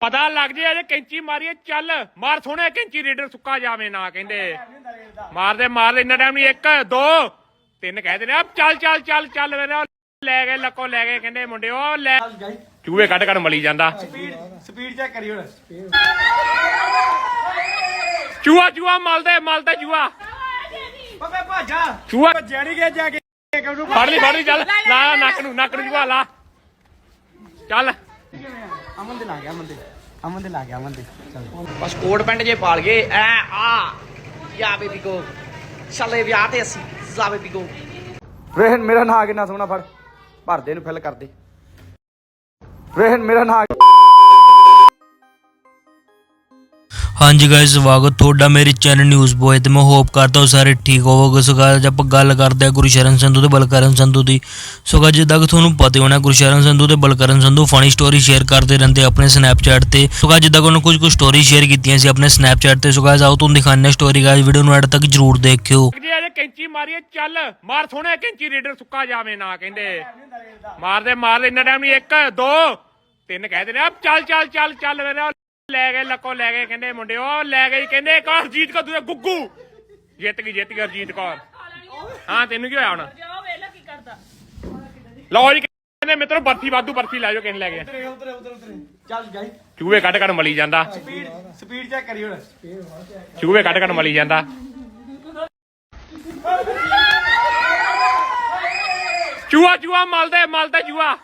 ਪਤਾ ਲੱਗ ਜੇ ਅਜੇ ਕੈਂਚੀ ਮਾਰੀਏ ਚੱਲ ਮਾਰ ਸੋਹਣੇ ਕੈਂਚੀ ਰੇਡਰ ਸੁੱਕਾ ਜਾਵੇ ਨਾ ਕਹਿੰਦੇ। ਮਾਰਦੇ ਮਾਰਦੇ ਇੰਨਾ ਟਾਈਮ ਨਹੀਂ ਇੱਕ ਦੋ ਤਿੰਨ ਕਹਿ ਦਿੰਦੇ ਆ ਚੱਲ ਚੱਲ ਚੱਲ ਚੱਲ ਮੇਰੇ ਲੈ ਗਏ ਲੱਕੋ ਲੈ ਗਏ ਕਹਿੰਦੇ ਮੁੰਡੇ ਉਹ ਲੈ ਚੂਹੇ ਕੱਢ ਕੱਢ ਮਲੀ ਜਾਂਦਾ। ਸਪੀਡ ਸਪੀਡ ਚੈੱਕ ਕਰੀ ਹੁਣ। ਚੂਹਾ ਚੂਹਾ ਮਲਦੇ ਮਲਦੇ ਚੂਹਾ। ਓਏ ਭਾਜਾ ਚੂਹਾ। ਭੱਜਿਆ ਨਹੀਂ ਗਿਆ ਜਾ ਕੇ ਫੜ ਲਈ ਫੜ ਲਈ ਚੱਲ। ਲਾ ਨੱਕ ਨੂੰ ਨੱਕ ਨੂੰ ਚੂਹਾ ਲਾ। ਚੱਲ। ਅਮਨ ਦੇ ਲਾ ਗਿਆ ਅਮਨ ਦੇ ਅਮਨ ਦੇ ਲਾ ਗਿਆ ਅਮਨ ਦੇ ਚੱਲ। ਬਸ ਕੋਟ ਪੈਂਟ ਜੇ ਪਾਲ ਗਏ ਐ ਆ। ਯਾ ਬੇਬੀ ਗੋ। ਚੱਲੇ ਵਿਆਹ ਤੇ ਅਸੀਂ। ਜਾ ਬੇਬੀ ਗੋ। ਰਹਿਣ ਮੇਰਾ ਨਾਂ ਕਿੰਨਾ ਸੋਹਣਾ ਫੜ। ਭਰਦੇ ਨੂੰ ਫਿਲ ਕਰਦੇ। ਰਹਿਣ ਮੇਰਾ ਨਾਂ ਹਾਂਜੀ ਗਾਇਸ ਸਵਾਗਤ ਤੁਹਾਡਾ ਮੇਰੇ ਚੈਨਲ ਨਿਊਜ਼ ਬੋਏ ਤੇ ਮੈਂ ਹੋਪ ਕਰਦਾ ਹਾਂ ਸਾਰੇ ਠੀਕ ਹੋਵੋਗੇ। ਸੋ guys, ਆਪਾਂ ਗੱਲ ਕਰਦੇ ਹਾਂ ਗੁਰਸ਼ਰਨ ਸੰਧੂ ਤੇ ਬਲਕਰਨ ਸੰਧੂ ਦੀ। ਸੋ guys, ਜਿੱਦਾਂ ਕਿ ਤੁਹਾਨੂੰ ਪਤਾ ਹੋਣਾ ਗੁਰਸ਼ਰਨ ਸੰਧੂ ਤੇ Balkaran Sandhu funny story share ਕਰਦੇ ਰਹਿੰਦੇ ਆਪਣੇ ਸਨੈਪਚੈਟ ਤੇ। ਸੋ guys, ਜਿੱਦਾਂ ਕਿ ਉਹਨਾਂ ਕੁਝ ਕੁ ਸਟੋਰੀ ਸ਼ੇਅਰ ਕੀਤੀਆਂ ਸੀ ਆਪਣੇ ਸਨੈਪਚੈਟ ਤੇ। ਸੋ guys, ਆਓ ਤੁਹਾਨੂੰ ਦਿਖਾਉਂਦੇ ਹਾਂ ਸਟੋਰੀ ਗਾਇਸ ਵੀਡੀਓ ਨੂੰ ਐਡ ਤੱਕ ਜਰੂਰ ਦੇਖਿਓ। ਜੇ ਅਜੇ ਕੈਂਚੀ ਮਾਰੀਏ ਚੱਲ ਮਾਰ ਸੋਹਣੇ ਕੈਂਚੀ ਰੇਡਰ ਸੁੱਕਾ ਜਾਵੇ ਨਾ ਕਹਿੰਦੇ। ਮਾਰਦੇ ਮਾਰਦੇ ਇੰਨਾ ਟਾਈਮ ਨਹੀਂ ਇੱਕ ਦੋ ਤਿੰਨ ਕਹਿ ਦਿੰਦੇ ਆ ਚੱਲ ਚੱਲ ਚੱਲ ਚੱਲ ਮੇਰੇ ਲੈ ਗਏ ਲੱਕੋ ਲੈ ਗਏ ਕਹਿੰਦੇ ਮੁੰਡੇ ਉਹ ਲੈ ਗਏ ਕਹਿੰਦੇ ਇੱਕ ਹਰਜੀਤ ਕਾ ਦੂਜਾ ਗੁੱਗੂ। ਜਿੱਤ ਗਈ ਜਿੱਤ ਗਈ ਹਰਜੀਤ ਕੌਰ। ਹਾਂ ਤੈਨੂੰ ਕੀ ਹੋਇਆ ਹੁਣ? ਲਓ ਜੀ ਕਹਿੰਦੇ ਮਿੱਤਰੋ ਬਰਫੀ ਵਾਧੂ ਬਰਫੀ ਲੈ ਜਾਓ ਕਿੰਨੇ ਲੈ ਗਏ ਚੱਲ ਗਾਈ। ਚੂਹੇ ਕੱਢ ਕੱਢ ਮਲੀ ਜਾਂਦਾ। ਸਪੀਡ ਸਪੀਡ ਚੈੱਕ ਕਰੀ ਹੁਣ। ਚੂਹੇ ਕੱਢ ਕੱਢ ਮਲੀ ਜਾਂਦਾ। ਚੂਹਾ ਚੂਹਾ ਮਲਦੇ ਮਲਦੇ ਚੂਹਾ।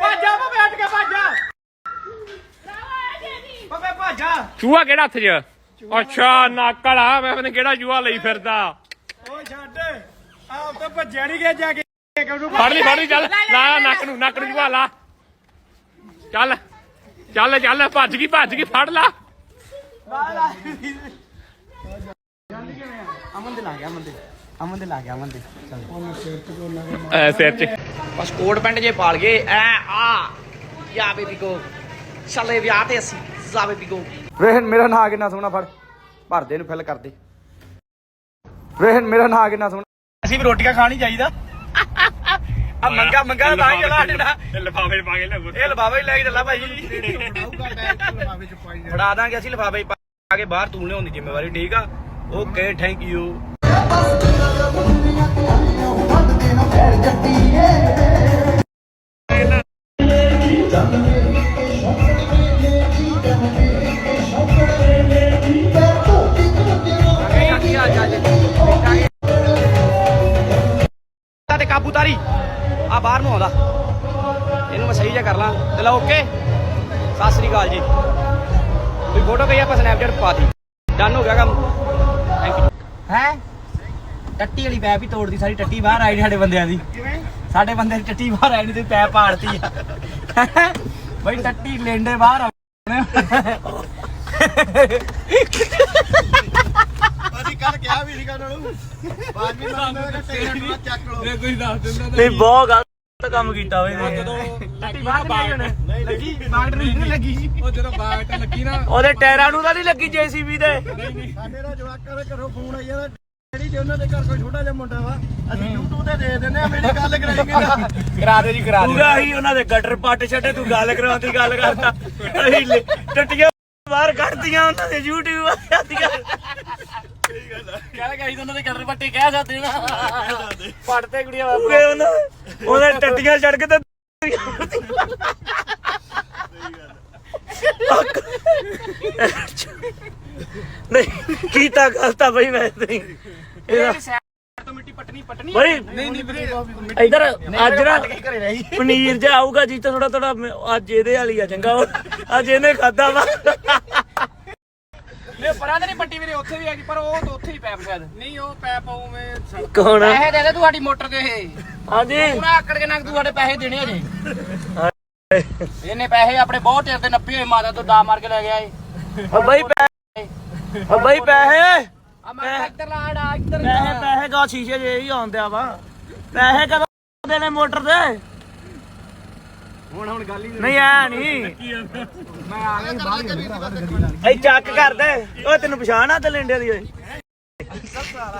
ਭਾਜਾ ਮੈਂ ਬੈਠ ਕੇ ਭਾਜਾ। ਓਏ ਭਾਜਾ। ਚੂਹਾ ਕਿਹੜਾ ਹੱਥ 'ਚ? ਅੱਛਾ ਨਾਕੜਾ ਮੈਂ ਕਹਿੰਦਾ ਕਿਹੜਾ ਚੂਹਾ ਲਈ ਫਿਰਦਾ। ਓ ਛੱਡ। ਆਪ ਤਾਂ ਭੱਜਿਆ ਨਹੀਂ ਗਿਆ ਜਾ ਕੇ। ਕਰੂ ਫੜ ਲਈ ਫੜ ਲਈ ਚੱਲ। ਲਾ ਨੱਕ ਨੂੰ ਨੱਕ ਨੂੰ ਚੂਹਾ ਲਾ। ਚੱਲ ਚੱਲ ਚੱਲ। ਭੱਜ ਗਈ ਭੱਜ ਗਈ। ਫੜ ਲਾ। ਅਮਨ ਦੇ ਲਾ ਗਿਆ ਅਮਨ ਦੇ। ਅਮਨ ਦੇ ਲਾ ਗਿਆ ਅਮਨ ਦੇ। ਚੱਲ। ਐ ਸਿਰ 'ਚ। ਬਸ ਕੋਟ ਪੈਂਟ ਜੇ ਪਾਲ ਗਏ ਐ ਆ। ਯਾ ਬੇਬੀ ਗੋ। ਚੱਲੇ ਵਿਆਹ ਤੇ ਅਸੀਂ ਜਾ ਬੇਬੀ ਗੋ। ਰਹਿਣ ਮੇਰਾ ਨਾਂ ਕਿੰਨਾ ਸੋਹਣਾ ਫੜ। ਭਰਦੇ ਨੂੰ ਫਿਲ ਕਰਦੇ ਰਹਿਣ ਮੇਰਾ ਨਾਂ ਕਿੰਨਾ ਸੋਹਣਾ। ਅਸੀਂ ਵੀ ਰੋਟੀਆਂ ਖਾਣੀ ਚਾਹੀਦਾ ਆ ਮੰਗਾ ਮੰਗਾ ਤਾਂ ਹੀ ਜਲਾ ਡੰਡਾ ਲਿਫਾਫੇ ਪਾ ਕੇ ਲੈ ਇਹ ਲਫਾਫਾ ਹੀ ਲੈ ਕੇ ਚੱਲਾ ਭਾਈ। ਫੜਾ ਦਾਂਗੇ ਅਸੀਂ ਲਫਾਫੇ ਪਾ ਕੇ ਬਾਹਰ ਤੂੰ ਲਿਆਉਣ ਦੀ ਜ਼ਿੰਮੇਵਾਰੀ ਠੀਕ ਆ? ਓਕੇ ਥੈਂਕ ਯੂ ਤੇ ਕਾਬੂਤਾਰੀ, ਆ ਬਾਹਰ ਨੂੰ ਆਉਂਦਾ। ਇਹਨੂੰ ਮੈਂ ਸਹੀ ਜਿਹਾ ਕਰ ਲਾਂ। ਚਲੋ ਓਕੇ ਸਤਿ ਸ੍ਰੀ ਅਕਾਲ ਜੀ। ਕੋਈ ਫੋਟੋ ਗਈ ਆਪਾਂ ਸਨੈਪਚੈਟ ਪਾਤੀ ਡਨ ਹੋ ਗਿਆ ਕੰਮ। ਹੈ? ਟੱਟੀ ਵਾਲੀ ਪੈਪ ਹੀ ਤੋੜਦੀ ਸਾਰੀ ਟੱਟੀ ਬਾਹਰ ਆਈ ਸਾਡੇ ਬੰਦਿਆਂ ਦੀ। ਸਾਡੇ ਬੰਦੇ ਦੀ ਟੱਟੀ ਬਾਹਰ ਆਈ ਨਹੀਂ ਤੇ ਪੈਪ ਪਾੜਤੀ ਆ। ਬਈ ਟੱਟੀ ਲੈਂਡੇ ਬਾਹਰ ਅਸੀਂ ਕੱਲ ਕਿਹਾ ਵੀ ਸੀਗਾ ਉਹਨਾਂ ਨੂੰ। ਬਾਅਦ ਵਿੱਚ ਮੈਂ ਚੱਕ ਲਓ। ਨਹੀਂ ਬਹੁਤ ਕੰਮ ਕੀਤਾ ਵੇ ਟੱਟੀ ਬਾਹਰ ਨਹੀਂ ਲੱਗੀ? ਬਾਗਟ ਨਹੀਂ ਲੱਗੀ। ਉਹ ਜਦੋਂ ਬਾਗਟ ਲੱਗੀ ਨਾ ਉਹਦੇ ਟਾਇਰਾਂ ਨੂੰ ਤਾਂ ਨਹੀਂ ਲੱਗੀ ਜੀਸੀਬੀ ਦੇ ਸਾਡੇ ਦਾ ਜਵਾਕਾਂ ਦੇ ਘਰੋਂ ਫੋਨ ਆਈ ਜਾਂਦਾ। ਡੈਡੀ ਜੀ ਉਹਨਾਂ ਦੇ ਘਰ ਕੋਈ ਛੋਟਾ ਜਿਹਾ ਮੁੰਡਾ ਵਾ ਅਸੀਂ YouTube ਤੇ ਦੇ ਦਿੰਦੇ ਆ ਮੇਰੀ ਗੱਲ ਕਰਾਏਂਗੇ ਨਾ। ਕਰਾ ਦੇ ਜੀ ਕਰਾ ਦੇ। ਤੂੰ ਹੀ ਉਹਨਾਂ ਦੇ ਗਟਰ ਪੱਟ ਛੱਡੇ ਤੂੰ ਗੱਲ ਕਰਾਉਣ ਦੀ ਗੱਲ ਕਰਦਾ। ਅਸੀਂ ਟੱਟੀਆਂ ਬਾਹਰ ਕੱਢਦੀਆਂ ਉਹਨਾਂ ਦੇ YouTube ਆਦੀਆਂ ਕਹਿ ਗਈ ਉਹਨਾਂ ਦੇ ਗਟਰ ਪੱਟੇ ਕਹਿ ਸਕਦੇ ਨਾ। ਪੱਟਦੇ ਕੁੜੀਆਂ ਬਾਬੂ। ਉਹਨਾਂ ਉਹਦੇ ਟੱਟੀਆਂ ਛੱਡ ਕੇ ਤੇ ਨਹੀਂ ਕੀਤਾ ਗਲਤਾ ਬਈ ਮੈਂ ਨਹੀਂ ਇਹਦਾ ਬਈ ਨਹੀਂ ਨਹੀਂ ਵੀਰੇ। ਇਧਰ ਅੱਜ ਨਾ ਪਨੀਰ ਜਿਹਾ ਆਊਗਾ ਜੀ ਤਾਂ ਥੋੜਾ ਥੋੜਾ ਅੱਜ ਇਹਦੇ ਵਾਲੀ ਆ ਚੰਗਾ। ਉਹ। ਅੱਜ ਇਹਨੇ ਖਾਦਾ ਵਾ। ਨੇ ਪਰਾਂ ਤੇ ਨਹੀਂ ਪੱਟੀ ਵੀਰੇ ਉੱਥੇ ਵੀ ਹੈਗੀ ਪਰ ਉਹ ਤਾਂ ਉੱਥੇ ਹੀ ਪੈਪ ਸ਼ਾਇਦ ਨਹੀਂ ਉਹ ਪੈਪ ਉਵੇਂ ਕੌਣ ਪੈਸੇ ਦੇ ਦੇ ਤੁਹਾਡੀ ਮੋਟਰ ਦੇ ਇਹ। ਹਾਂਜੀ। ਪੂਰਾ ਆਕੜ ਕੇ ਨੰਗ ਤੁਹਾਡੇ ਪੈਸੇ ਦੇਣੇ ਅਜੇ ਇਹਨੇ ਪੈਸੇ ਆਪਣੇ ਬਹੁਤ ਟੇਰ ਤੇ ਨੱਪੇ ਹੋਏ ਮਾਤਾ ਤੋਂ ਡਾ ਮਾਰ ਕੇ ਲੈ ਗਿਆ ਏ ਓ ਬਈ ਪੈਸੇ ਓ ਬਈ ਪੈਸੇ। ਆ ਮੈਂ ਇੱਧਰ ਲਾ ਡਾ ਇੱਧਰ ਪੈਸੇ ਪੈਸੇ ਕਾ ਸ਼ੀਸ਼ੇ ਜੇ ਹੀ ਆਉਂਦਿਆ ਵਾ। ਪੈਸੇ ਕਦੋਂ ਦੇਣੇ ਮੋਟਰ ਦੇ? ਹੁਣ ਹੁਣ ਗੱਲ ਹੀ ਨਹੀਂ ਐ ਨਹੀਂ। ਮੈਂ ਆ ਗਿਆ ਬਾਹਰ ਐ ਚੱਕ ਕਰ ਦੇ। ਓ ਤੈਨੂੰ ਪਛਾਣ ਆ ਤੇ ਲਿੰਡੇ ਦੀ ਓਏ।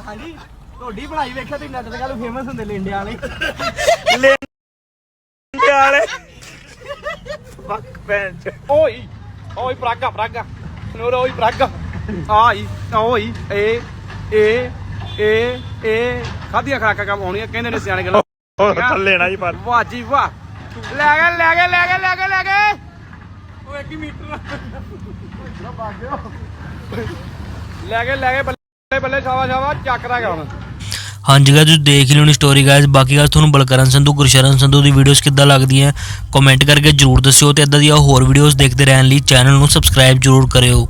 ਹਾਂਜੀ। ਤੁਹਾਡੀ ਬਣਾਈ ਵੇਖਿਆ ਤੁਸੀਂ ਨੈਟ ਤੇ ਕੱਲ ਫੇਮਸ ਹੁੰਦੇ ਲਿੰਡਿਆਂ ਵਾਲੇ। ਲਿੰਡੇ ਵਾਲੇ। ਫੱਕ ਭੈਣ ਚ। ਓਈ ਓਈ ਪ੍ਰਾਗਾ ਪ੍ਰਾਗਾ। ਨੂਰ ਓਈ ਪ੍ਰਾਗਾ। ਆਈ ਓਈ ਏ ਏ ਏ ਏ। ਖਾਦੀਆਂ ਖਰਾਕਾਂ ਕੰਮ ਆਉਣੀਆਂ ਕਹਿੰਦੇ ਨੇ ਸਿਆਣੇ ਗੱਲ। ਥੱਲੇ ਨਾ ਜੀ ਪਰ ਵਾਹ ਜੀ ਵਾਹ। ਲੈ ਗਏ ਲੈ ਗਏ ਲੈ ਗਏ ਲੈ ਗਏ ਲੈ ਗਏ। ਓਏ 1 ਮੀਟਰ ਲੈ ਗਏ ਲੈ ਗਏ ਬੱਲੇ ਬੱਲੇ ਸ਼ਾਵਾ ਸ਼ਾਵਾ ਚੱਕਦਾ ਗਿਆ ਹੁਣ। ਹਾਂਜੀ ਗਾਇਸ ਤੁਸੀਂ ਦੇਖ ਹੀ ਲਿਓਣੀ ਸਟੋਰੀ ਗਾਇਸ ਬਾਕੀ ਗੱਲ ਤੁਹਾਨੂੰ ਬਲਕਰਨ ਸੰਧੂ ਗੁਰਸ਼ਰਨ ਸੰਧੂ ਦੀ ਵੀਡੀਓਜ਼ ਕਿੱਦਾਂ ਲੱਗਦੀਆਂ ਕਮੈਂਟ ਕਰਕੇ ਜਰੂਰ ਦੱਸਿਓ ਤੇ ਇਦਾਂ ਦੀਆਂ ਹੋਰ ਵੀਡੀਓਜ਼ ਦੇਖਦੇ ਰਹਿਣ ਲਈ ਚੈਨਲ ਨੂੰ ਸਬਸਕ੍ਰਾਈਬ ਜਰੂਰ ਕਰਿਓ।